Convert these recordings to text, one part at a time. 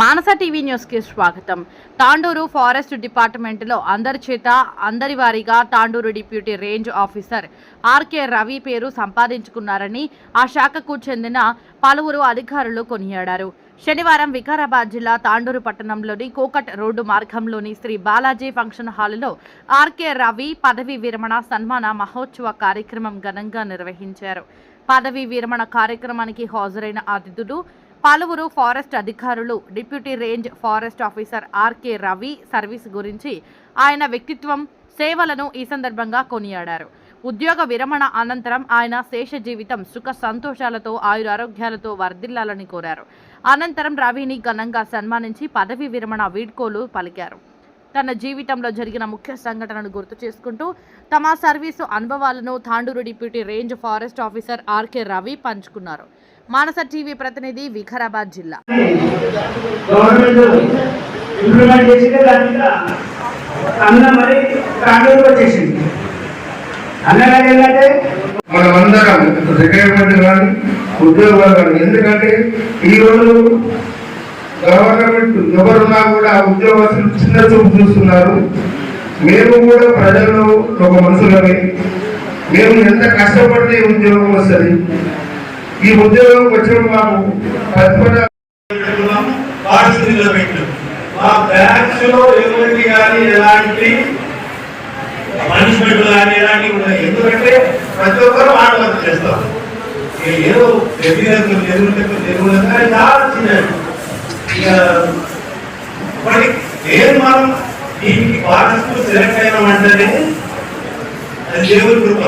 మానస TV న్యూస్కి స్వాగతం. Tandur forest డిపార్ట్మెంట్లో అందరి చేత అందరి వారీగా Tandur deputy range officer RK Ravi పేరు సంపాదించుకున్నారని ఆ శాఖకు చెందిన పలువురు అధికారులు కొనియాడారు. శనివారం వికారాబాద్ జిల్లా తాండూరు పట్టణంలోని కోకట్ రోడ్డు మార్గంలోని శ్రీ బాలాజీ ఫంక్షన్ హాలులో ఆర్కే రవి పదవి విరమణ సన్మాన మహోత్సవ కార్యక్రమం ఘనంగా నిర్వహించారు. పదవీ విరమణ కార్యక్రమానికి హాజరైన అతిథులు పలువురు ఫారెస్ట్ అధికారులు deputy range forest officer RK Ravi service గురించి ఆయన వ్యక్తిత్వం సేవలను ఈ సందర్భంగా కొనియాడారు. ఉద్యోగ విరమణ అనంతరం ఆయన శేష జీవితం సుఖ సంతోషాలతో ఆయురారోగ్యాలతో వర్ధిల్లాలని కోరారు. అనంతరం రవిని ఘనంగా సన్మానించి పదవీ విరమణ వీడ్కోలు పలికారు. తన జీవితంలో జరిగిన ముఖ్య సంఘటనను గుర్తు చేసుకుంటూ తమ సర్వీసు అనుభవాలను Tandur deputy range forest officer RK Ravi పంచుకున్నారు. మానస టీవీ ప్రతినిధి వికారాబాద్ జిల్లా. మనమందరం రిటైర్మెంట్ కానీ ఉద్యోగాలు కానీ ఎందుకంటే ఈరోజు గవర్నమెంట్ ఎవరున్నా కూడా ఉద్యోగస్తులు చిన్న చూపు చూస్తున్నారు. మేము కూడా ప్రజల్లో ఒక మనుషులమే మేము ఎంత కష్టపడితే ఉద్యోగం వస్తుంది. ఈ ఉద్యోగం వచ్చిన మాకు మా బ్యాంక్స్లో ఎటువంటి కానీ ఎలాంటి పనిష్మెంట్ కానీ ఎలాంటివి ఉన్నాయి ఎందుకంటే ప్రతి ఒక్కరు ఆటలు చేస్తారు. చేస్తాం ఏదో ఎదురు ఎదుగునట్టు ఎదుగునట్టు చాలా చిన్నది ఇక ఇప్పటికి మనం దీనికి పాఠశాల సెలెక్ట్ అయినామంటేనే అది దేవుడి కృప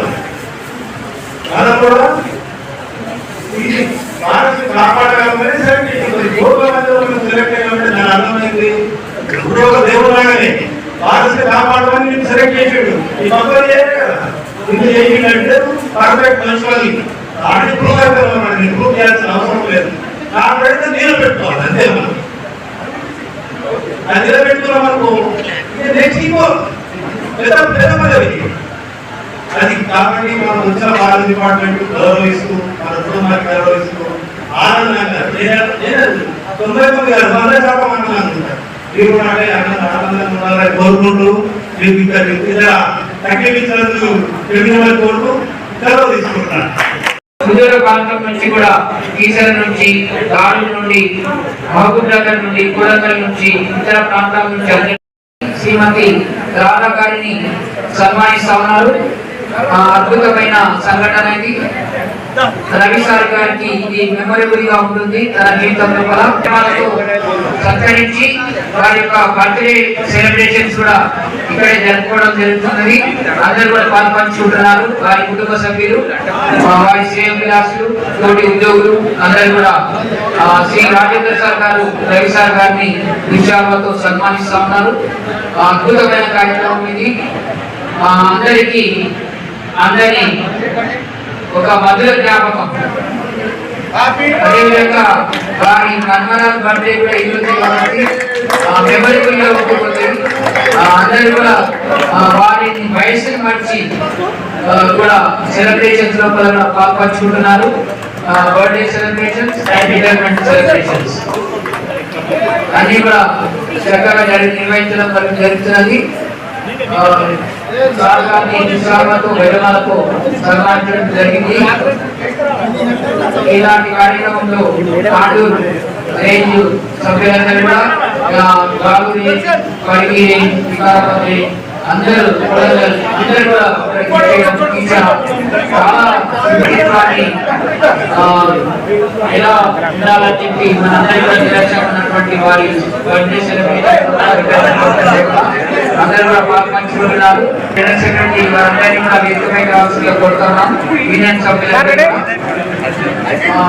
మనం కూడా ఇది భారత్ కాపాడగలమని సెలెక్ట్ చేసింది కోట్ల సెలెక్ట్ అయ్యామంటే దాని అర్థమైంది ఇప్పుడు ఒక దేవుడు లాగానే భారత్ కాపాడమని నేను సెలెక్ట్ చేసాడు ఈ మొత్తం చేయలేదు కదా ఇది చేసిందంటే పర్ఫెక్ట్ మనుషులని దాన్ని ప్రూవ్ అవుతాం నేను ప్రూవ్ చేయాల్సిన అవసరం లేదు కాబట్టి నేను పెట్టుకోవాలి అంతే మనం అది నిలబెట్టుకున్నాం అనుకో నెక్స్ట్ ఇంకో పెద్ద పెద్ద పదవి. అది కాబట్టి మనం వచ్చిన వాళ్ళ డిపార్ట్మెంట్ గౌరవిస్తూ మన కుటుంబానికి గౌరవిస్తూ ఆనందంగా తొంభై తొమ్మిది శాతం మీరు అంటే ఆనందంగా ఉండాలని కోరుకుంటూ మీకు సెలవు తీసుకుంటున్నాను. సుదూర ప్రాంతం నుంచి కూడా కీసర నుంచి దారుల నుండి మహబూబ్ నగర్ నుండి కూడంగల్ నుంచి ఇతర ప్రాంతాల నుంచి శ్రీమతి రాధాకారిని సన్మానిస్తా ఉన్నారు. అద్భుతమైన సంఘటన ఇది. రవి సార్ గారికి ఇది మెమొరబుల్గా ఉంటుంది. తన జీవితంలో సత్కరించి వారి యొక్క బర్త్డే సెలబ్రేషన్స్ కూడా ఇక్కడే జరుపుకోవడం జరుగుతున్నది. అందరూ కూడా పాల్పంచుకుంటున్నారు వారి కుటుంబ సభ్యులు వారి వారి విలాసులు తోటి ఉద్యోగులు అందరూ కూడా. శ్రీ రాజేంద్ర సార్ గారు రవి సార్ గారిని విషయాలతో సన్మానిస్తా ఉన్నారు. అద్భుతమైన కార్యక్రమం ఇది. ఆ, అందరికీ అందరి ఒక మధుర జ్ఞాపకం. అదేవిధంగా వారి బర్త్డే కూడా ఈరోజు కాబట్టి మెమరబుల్గా ఉంటుంది ఆ, అందరూ కూడా వయసుని మర్చి కూడా సెలబ్రేషన్స్ లోపల కూడా పాల్పంచుకుంటున్నారు birthday celebrations and retirement celebrations అన్ని కూడా చక్కగా నిర్వహించడం జరుగుతున్నది. ఆ, సార్ గారిని జరిగింది ఇలాంటి కార్యక్రమంలో ఆడు రేంజ్ సభ్యులందరూ కూడా అందరూ అందరూ కూడా ఎలా ఉండాలని చెప్పి మనందరి కూడా వారి అందరూ కూడా పాల్పంచుకుంటున్నారు జనరల్ సెక్రటరీ వారందరినీ కూడా వ్యక్తమై కావాల్సిందిగా కోరుతున్నాం. యూనియన్ సభ్యులందరూ ఆ,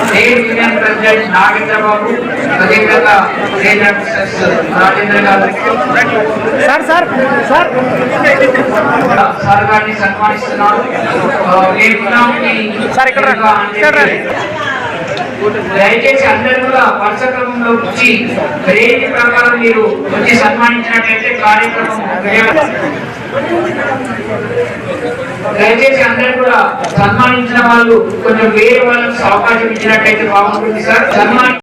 స్టేట్ యూనియన్ ప్రెసిడెంట్ నాగేంద్రబాబు అదేవిధంగా స్టేట్ ఆఫీసర్స్ రాజేంద్ర గారు. Sir sir sir. సార్ గారిని సన్మానిస్తున్నారు సార్ ఇక్కడ. దయచేసి అందరు కూడా వరుస క్రమంలో వచ్చి రేంజ్ ప్రకారం మీరు వచ్చి సన్మానించినట్లయితే కార్యక్రమం దయచేసి అందరు కూడా సన్మానించిన వాళ్ళు కొంచెం వేరే వాళ్ళకి అవకాశం ఇచ్చినట్లయితే బాగుంటుంది సార్. సన్మాని